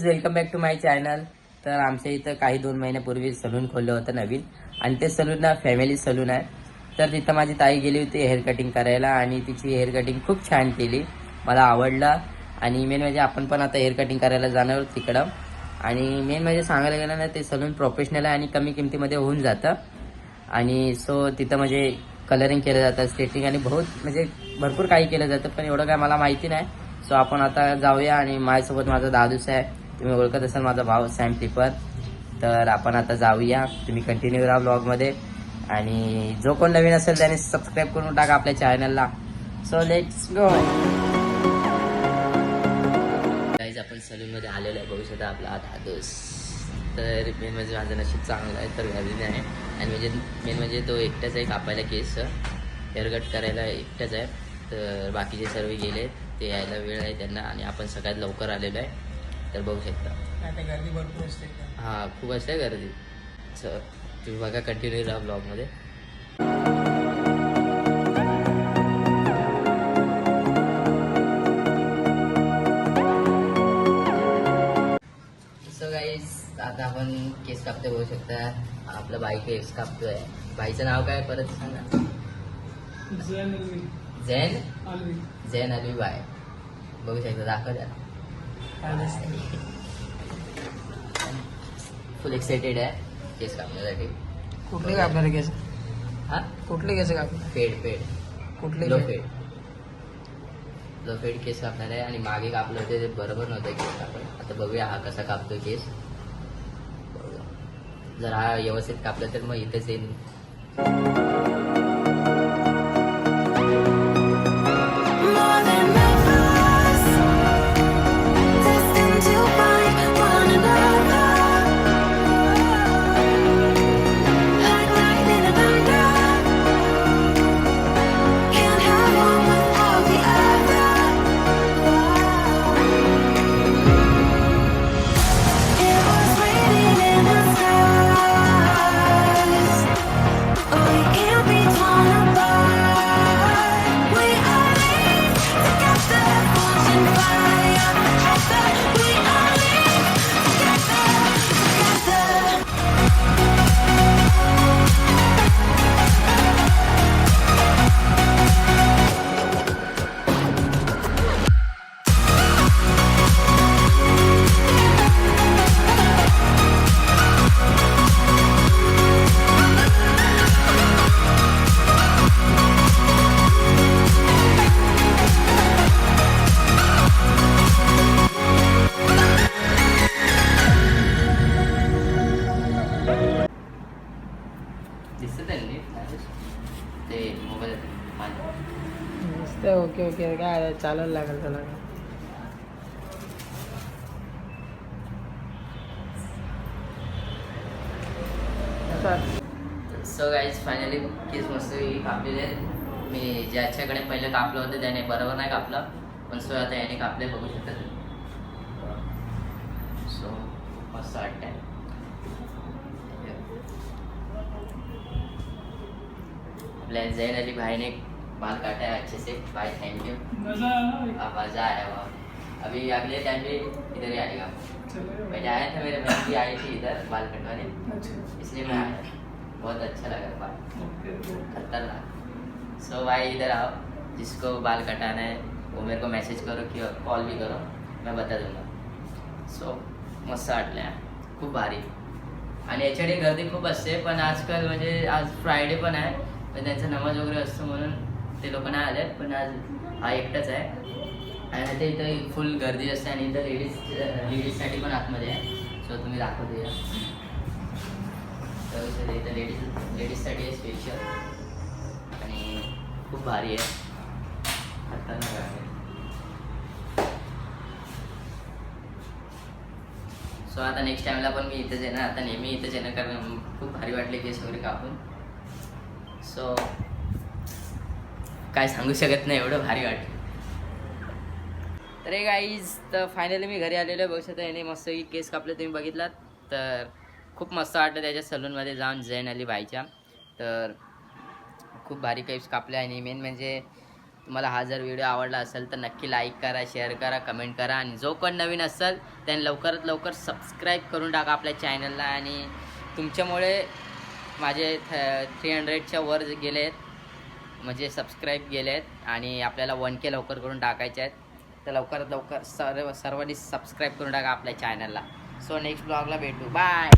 Guys welcome back to my channel तर आमच्या इथं काही दोन महिन्यापूर्वी सलून खोललं होतं नवीन. आणि ते सलून ना फॅमिली सलून आहे. तर तिथं माझी ताई गेली होती हेअर कटिंग करायला आणि तिची हेअर कटिंग खूप छान केली. मला आवडला. आणि मेन म्हणजे आपण पण आता हेअर कटिंग करायला जाणार तिकडं. आणि मेन म्हणजे सांगायला गेलं ना ते सलून प्रोफेशनल आहे आणि कमी किमतीमध्ये होऊन जातं. आणि सो तिथं म्हणजे कलरिंग केलं जातं स्टेटिंग आणि बहुत म्हणजे भरपूर काही केलं जातं. पण एवढं काय मला माहिती नाही. सो आपण आता जाऊया आणि माझ्यासोबत माझा दादूस आहे तुम्ही ओळखत असाल माझा भाऊ सॅम टिपर तर आपण आता जाऊया. तुम्ही कंटिन्यू राहा ब्लॉगमध्ये आणि जो कोण नवीन असेल त्याने सबस्क्राईब करून टाका आपल्या चॅनलला सो लेट्स गो गाईज आपण सलूनमध्ये आलेलो आहे. बघू शकता आपला दादूस तर मेन म्हणजे माझं नशीब चांगलं आहे तर घरी आहे. आणि म्हणजे मेन म्हणजे तो एकटाच आहे कापायला केस. हेअरकट करायला एकटाच आहे. तर बाकीचे सर्व गेले ते यायला वेळ आहे त्यांना. आणि आपण सगळ्यात लवकर आलेलो आहे. तर बघू शकता. आता गर्दी भरपूर असते. हां खूप असते गर्दी. सर तुम्ही बघा कंटिन्यू राहा ब्लॉगमध्ये सो गाईज आता आपण केस कापतोय बघू शकता. आपला बाई केस कापतोय. बाईचं नाव काय? परत सांगा. जैन झेन अलवी. झेन अली बाय. बघू शकता दाखव द्या फुल एक्साइटेड आहे केस कापण्यासाठी कुठले कापणार आहे केस हा? कुठले केस कापणार? फेड फेड कुठले लो केस? फेड लो फेड केस कापणार आहे आणि मागे कापलं होते ते बरोबर नव्हतं केस कापलं. आता बघूया हा कसा कापतो केस. जर हा व्यवस्थित कापला तर मग इथेच येईल मस्त ओके ओके काय चालायला लागेल त्याला. आता सो गाईज फायनली केस मस्त कापलेले मी ज्याच्याकडे पहिलं कापलं होतं त्याने बरोबर नाही कापलं. पण सो आता याने कापले बघू शकत. सो मस्त वाटतंय. आपल्या जैन अली भाईने बाल काटा है अच्छे से। भाई थैंक यू अब मज़ा आया वहाँ। अभी अगले टाइम भी इधर ही आएगा। पहले आया था मेरे बहन भी आई थी इधर बाल कटवाने। इसलिए मैं आया। बहुत अच्छा लगा बाल। खतरनाक। सो भाई इधर आओ। जिसको बाल कटाना है वो मेरे को मैसेज करो कि कॉल भी करो। मैं बता दूँगा। सो मस्त वाटलं आहे. खूप भारी। आणि याच्याकडे गर्दी खूप असते पण आजकाल म्हणजे आज फ्रायडे पण आहे पण त्यांचा नमाज़ वगैरे असतो म्हणून ते लोक नाही आले पण आज हा एकटाच आहे. आणि ते इथं फुल गर्दी असते आणि इथं लेडीज लेडीजसाठी पण आतमध्ये आहे. सो तुम्ही दाखवतो या तर इथं लेडीज लेडीजसाठी आहे स्पेशल आणि खूप भारी आहे. खतरनाक आहे. सो आता नेक्स्ट टाईमला पण मी इथेच येणार आता नेहमी इथेच येणार कारण खूप भारी वाटले केस वगैरे कापून. सो काय सांगू शकत नाही एवढं भारी वाटलं. तर हे गाईज तर फायनली मी घरी आलेलो आहे बघू शकता याने मस्त केस कापले तुम्ही बघितलात. तर खूप मस्त वाटलं त्याच्या सलूनमध्ये जाऊन जैन अली बाईच्या तर खूप भारी केस कापले आणि मेन म्हणजे तुम्हाला हा जर व्हिडिओ आवडला असेल तर नक्की लाईक करा शेअर करा कमेंट करा आणि जो कोण नवीन असेल त्यांनी लवकरात लवकर सबस्क्राईब करून टाका आपल्या चॅनलला आणि तुमच्यामुळे माझे थ थ्री हंड्रेडच्या वर गेले आहेत म्हणजे सबस्क्राईब गेले आहेत आणि आपल्याला वन के लवकर करून टाकायचे आहेत. तर लवकरात लवकर सर्व सर्वांनी सबस्क्राईब करून टाका आपल्या चॅनलला सो नेक्स्ट ब्लॉगला भेटू. बाय